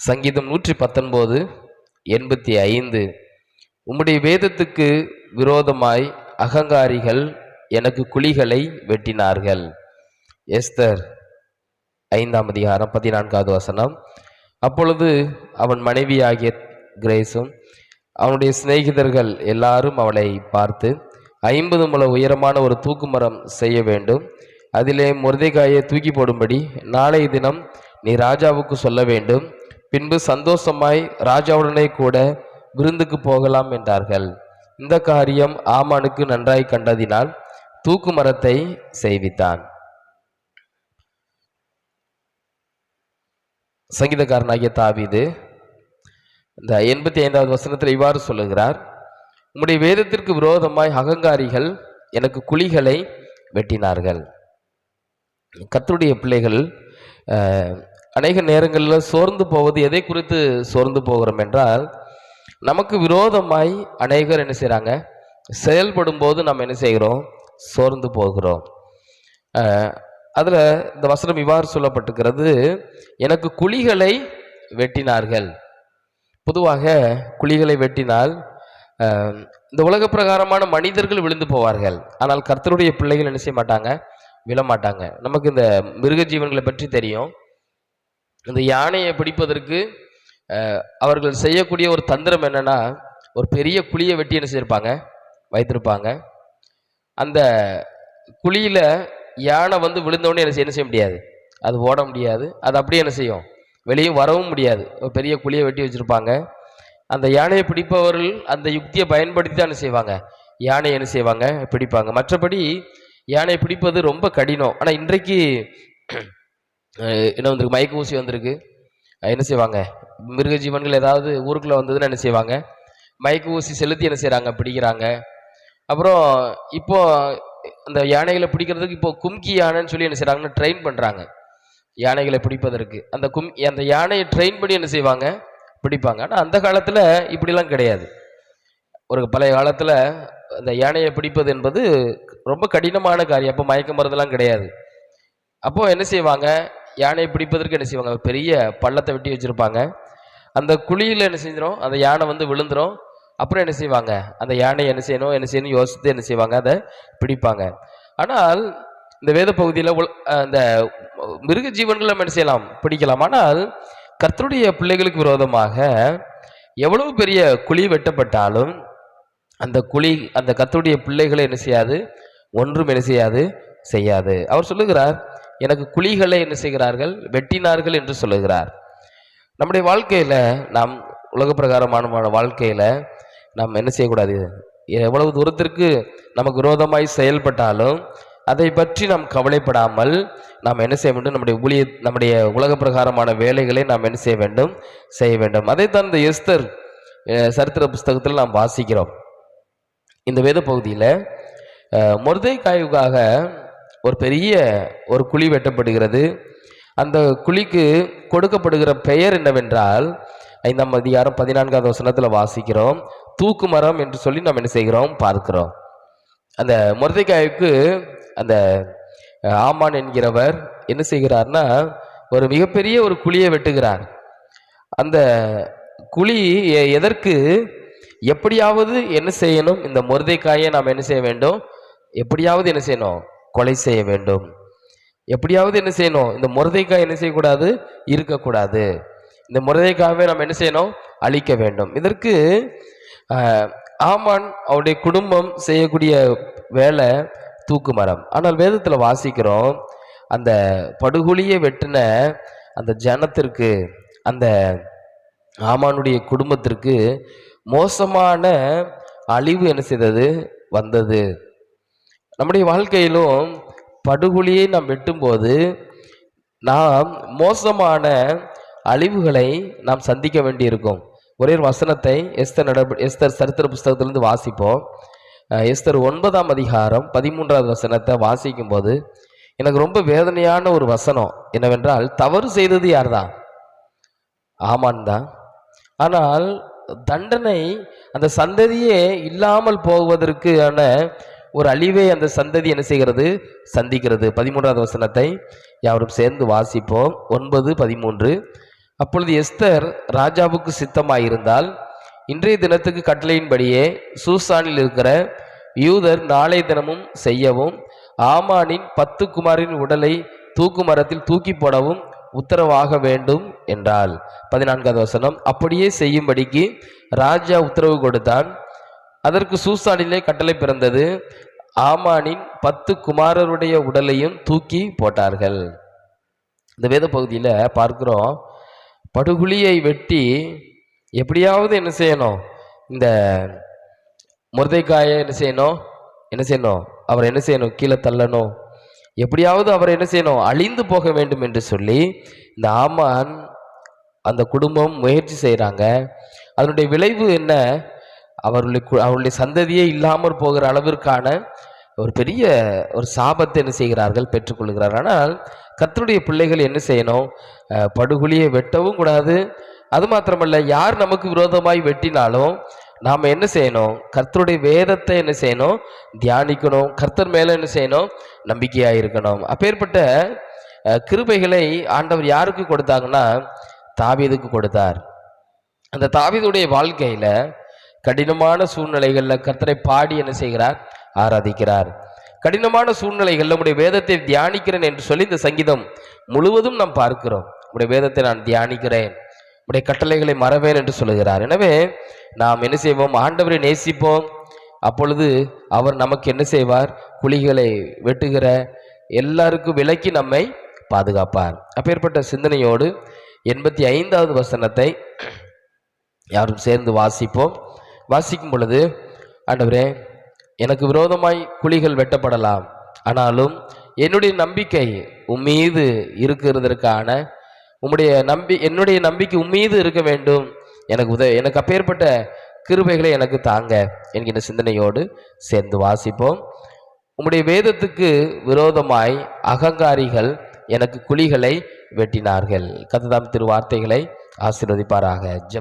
சங்கீதம் நூற்றி பத்தொன்பது எண்பத்தி ஐந்து. உம்முடைய வேதத்துக்கு விரோதமாய் அகங்காரிகள் எனக்கு குழிகளை வெட்டினார்கள். எஸ்தர் ஐந்தாம் அதிகாரம் பதினான்காவது வசனம். அப்பொழுது அவன் மனைவியாகிய கிரேஸும் அவனுடைய சிநேகிதர்கள் எல்லாரும் அவளை பார்த்து ஐம்பது முல உயரமான ஒரு தூக்கு மரம் செய்ய வேண்டும். அதிலே முருதைக்காயை தூக்கி போடும்படி நாளைய தினம் நீ ராஜாவுக்கு சொல்ல வேண்டும். பின்பு சந்தோஷமாய் ராஜாவுடனே கூட விருந்துக்கு போகலாம் என்றார்கள். இந்த காரியம் ஆமானுக்கு நன்றாய் கண்டதினால் தூக்கு மரத்தை செய்வித்தான். சங்கீதக்காரனாகிய தாவிது இந்த எண்பத்தி ஐந்தாவது வசனத்தில் இவ்வாறு சொல்லுகிறார் உம்முடைய வேதத்திற்கு விரோதமாய் அகங்காரிகள் எனக்கு குழிகளை வெட்டினார்கள். கத்தருடைய பிள்ளைகள் அநேக நேரங்களில் சோர்ந்து போவது எதை குறித்து சோர்ந்து போகிறோம் என்றால் நமக்கு விரோதமாய் அநேகர் என்ன செய்கிறாங்க செயல்படும் போது நம்ம என்ன செய்கிறோம்? சோர்ந்து போகிறோம். அதில் இந்த வசனம் இவ்வாறு சொல்லப்பட்டுக்கிறது எனக்கு குழிகளை வெட்டினார்கள். பொதுவாக குழிகளை வெட்டினால் இந்த உலக பிரகாரமான மனிதர்கள் விழுந்து போவார்கள். ஆனால் கர்த்தருடைய பிள்ளைகள் என்ன செய்ய மாட்டாங்க? விழமாட்டாங்க நமக்கு இந்த மிருக ஜீவன்களை பற்றி தெரியும். அந்த யானையை பிடிப்பதற்கு அவர்கள் செய்யக்கூடிய ஒரு தந்திரம் என்னன்னா ஒரு பெரிய குழியை வெட்டி என்ன செய்யிருப்பாங்க? வைத்திருப்பாங்க. அந்த குழியில யானை வந்து விழுந்தோடனே என்ன செய்ய செய்ய முடியாது? அது ஓட முடியாது. அது அப்படியே என்ன செய்யும்? வெளியே வரவும் முடியாது. ஒரு பெரிய குழியை வெட்டி வச்சுருப்பாங்க. அந்த யானையை பிடிப்பவர்கள் அந்த யுக்தியை பயன்படுத்தி தான் என்ன செய்வாங்க? யானையை என்ன செய்வாங்க? பிடிப்பாங்க. மற்றபடி யானையை பிடிப்பது ரொம்ப கடினம். ஆனால் இன்றைக்கு என்ன வந்திருக்கு மயக்க ஊசி வந்திருக்கு. என்ன செய்வாங்க? மிருக ஜீவன்கள் ஏதாவது ஊருக்குள்ளே வந்ததுன்னு என்ன செய்வாங்க? மயக்க ஊசி செலுத்தி என்ன செய்கிறாங்க பிடிக்கிறாங்க. அப்புறம் இப்போ அந்த யானைகளை பிடிக்கிறதுக்கு இப்போ கும்கி யானைன்னு சொல்லி என்ன செய்கிறாங்கன்னு ட்ரெயின் பண்ணுறாங்க யானைகளை பிடிப்பதற்கு. அந்த கும் அந்த யானையை ட்ரெயின் பண்ணி என்ன செய்வாங்க? பிடிப்பாங்க. ஆனால் அந்த காலத்தில் இப்படிலாம் கிடையாது. ஒரு பழைய காலத்தில் அந்த யானையை பிடிப்பது என்பது ரொம்ப கடினமான காரியம். அப்போ மயக்க மருந்தெல்லாம் கிடையாது. அப்போது என்ன செய்வாங்க? யானையை பிடிப்பதற்கு என்ன செய்வாங்க? பெரிய பள்ளத்தை வெட்டி வச்சுருப்பாங்க. அந்த குழியில் என்ன செஞ்சிடும் அந்த யானை வந்து விழுந்துரும். அப்புறம் என்ன செய்வாங்க? அந்த யானை என்ன செய்யணும்? என்ன செய்யணும் யோசித்து என்ன செய்வாங்க? அதை பிடிப்பாங்க. ஆனால் இந்த வேத பகுதியில் அந்த மிருக ஜீவன்கள் நம்ம என்ன செய்யலாம்? பிடிக்கலாம். ஆனால் கர்த்தருடைய பிள்ளைகளுக்கு விரோதமாக எவ்வளவு பெரிய குழி வெட்டப்பட்டாலும் அந்த குழி அந்த கர்த்தருடைய பிள்ளைகளை என்ன செய்யாது? ஒன்றும் என்ன செய்யாது? செய்யாது. அவர் சொல்லுகிறார் எனக்கு குழிகளை என்ன செய்கிறார்கள்? வெட்டினார்கள் என்று சொல்லுகிறார். நம்முடைய வாழ்க்கையில் நாம் உலக பிரகாரமான வாழ்க்கையில் நாம் என்ன செய்யக்கூடாது? எவ்வளவு தூரத்திற்கு நமக்கு விரோதமாய் செயல்பட்டாலும் அதை பற்றி நாம் கவலைப்படாமல் நாம் என்ன செய்ய வேண்டும்? நம்முடைய ஊழிய நம்முடைய உலக பிரகாரமான வேலைகளை நாம் என்ன செய்ய வேண்டும்? செய்ய வேண்டும். அதைத்தான் இந்த எஸ்தர் சரித்திர புஸ்தகத்தில் நாம் வாசிக்கிறோம். இந்த வேத பகுதியில் முருதைக்காயுக்காக ஒரு பெரிய ஒரு குழி வெட்டப்படுகிறது. அந்த குழிக்கு கொடுக்கப்படுகிற பெயர் என்னவென்றால் ஐந்தாம் அதிகாரம் பதினான்காவது வசனத்தில் வாசிக்கிறோம் தூக்கு மரம் என்று சொல்லி நாம் என்ன செய்கிறோம்? பார்க்கிறோம். அந்த முருதைக்காயுக்கு அந்த ஆமான் என்கிறவர் என்ன செய்கிறார்னா ஒரு மிகப்பெரிய ஒரு குழியை வெட்டுகிறார். அந்த குழி எ- எதற்கு எப்படியாவது என்ன செய்யணும்? இந்த முருதைக்காயை நாம் என்ன செய்ய வேண்டும்? எப்படியாவது என்ன செய்யணும்? கொலை செய்ய வேண்டும். எப்படியாவது என்ன செய்யணும்? இந்த முருதைக்காய் என்ன செய்யக்கூடாது? இருக்கக்கூடாது. இந்த முருதைக்காவை நம்ம என்ன செய்யணும்? அழிக்க வேண்டும். இதற்கு ஆமான் அவருடைய குடும்பம் செய்யக்கூடிய வேலை தூக்கு மரம். ஆனால் வேதத்தில் வாசிக்கிறோம் அந்த படுகொலியை வெட்டின அந்த ஜனத்திற்கு அந்த ஆமானுடைய குடும்பத்திற்கு மோசமான அழிவு என்ன செய்தது? வந்தது. நம்முடைய வாழ்க்கையிலும் படுகொலியை நாம் வெட்டும்போது நாம் மோசமான அழிவுகளை நாம் சந்திக்க வேண்டியிருக்கும். ஒரே ஒரு வசனத்தை எஸ்தர் நட எஸ்தர் சரித்திர புஸ்தகத்திலிருந்து வாசிப்போம். எஸ்தர் ஒன்பதாம் அதிகாரம் பதிமூன்றாவது வசனத்தை வாசிக்கும்போது எனக்கு ரொம்ப வேதனையான ஒரு வசனம் என்னவென்றால் தவறு செய்தது யார் தான் ஆமான் தான் ஆனால் தண்டனை அந்த சந்ததியே இல்லாமல் போவதற்கான ஒரு அழிவை அந்த சந்ததி என்ன செய்கிறது? சந்திக்கிறது. பதிமூன்றாவது வசனத்தை யாரும் சேர்ந்து வாசிப்போம். ஒன்பது பதிமூன்று. அப்பொழுது எஸ்தர் ராஜாவுக்கு சித்தமாயிருந்தால் இன்றைய தினத்துக்கு கட்டளையின்படியே சூசானில் இருக்கிற யூதர் நாளை தினமும் செய்யவும் ஆமானின் பத்து குமாரின் உடலை தூக்கு மரத்தில் தூக்கி போடவும் உத்தரவாக வேண்டும் என்றால் பதினான்காவது வசனம் அப்படியே செய்யும்படிக்கு ராஜா உத்தரவு கொடுத்தான். அதற்கு சூசானிலே கட்டளை பிறந்தது. ஆமானின் பத்து குமாரருடைய உடலையும் தூக்கி போட்டார்கள். இந்த வேத பகுதியில் பார்க்குறோம் படுகுழியை வெட்டி எப்படியாவது என்ன செய்யணும்? இந்த முருதைக்காயை என்ன செய்யணும்? என்ன செய்யணும்? அவர் என்ன செய்யணும்? கீழே தள்ளணும். எப்படியாவது அவர் என்ன செய்யணும்? அழிந்து போக வேண்டும் என்று சொல்லி இந்த ஆமான் அந்த குடும்பம் முயற்சி செய்கிறாங்க அதனுடைய விளைவு என்ன? அவர்களுடைய கு- சந்ததியே இல்லாமல் போகிற அளவிற்கான ஒரு பெரிய ஒரு சாபத்தை என்ன செய்கிறார்கள் பெற்றுக்கொள்கிறார்கள் ஆனால் கர்த்தருடைய பிள்ளைகள் என்ன செய்யணும்? படுகொலியை வெட்டவும் கூடாது. அது மாத்திரமல்ல யார் நமக்கு விரோதமாய் வெட்டினாலும் நாம் என்ன செய்யணும்? கர்த்தருடைய வேதத்தை என்ன செய்யணும்? தியானிக்கணும். கர்த்தர் மேலே என்ன செய்யணும்? நம்பிக்கையாக இருக்கணும். அப்பேற்பட்ட கிருபைகளை ஆண்டவர் யாருக்கு கொடுத்தாங்கன்னா தாவீதுக்கு கொடுத்தார். அந்த தாவீதுடைய வாழ்க்கையில் கடினமான சூழ்நிலைகளில் கர்த்தரை பாடி என்ன செய்கிறார்? ஆராதிக்கிறார். கடினமான சூழ்நிலைகள் நம்முடைய வேதத்தை தியானிக்கிறேன் என்று சொல்லி இந்த சங்கீதம் முழுவதும் நாம் பார்க்கிறோம். உடைய வேதத்தை நான் தியானிக்கிறேன். உடைய கட்டளைகளை மறவேன் என்று சொல்லுகிறார். எனவே நாம் என்ன செய்வோம்? ஆண்டவரை நேசிப்போம். அப்பொழுது அவர் நமக்கு என்ன செய்வார்? குழிகளை வெட்டுகிற எல்லாருக்கும் விலக்கி நம்மை பாதுகாப்பார். அப்பேற்பட்ட சிந்தனையோடு எண்பத்தி ஐந்தாவது வசனத்தை யாரும் சேர்ந்து வாசிப்போம். வாசிக்கும் பொழுது ஆண்டவரே எனக்கு விரோதமாய் குழிகள் வெட்டப்படலாம். ஆனாலும் என்னுடைய நம்பிக்கை உம்மீது இருக்கிறதற்கான உம்முடைய நம்பி என்னுடைய நம்பிக்கை உம்மீது இருக்க வேண்டும். எனக்கு உத எனக்கு அப்பேற்பட்ட கிருபைகளை எனக்கு தாங்க என்கின்ற சிந்தனையோடு சேர்ந்து வாசிப்போம். உம்முடைய வேதத்துக்கு விரோதமாய் அகங்காரிகள் எனக்கு குழிகளை வெட்டினார்கள். கத்ததாம் திரு வார்த்தைகளை ஆசீர்வதிப்பாராக. ஜப்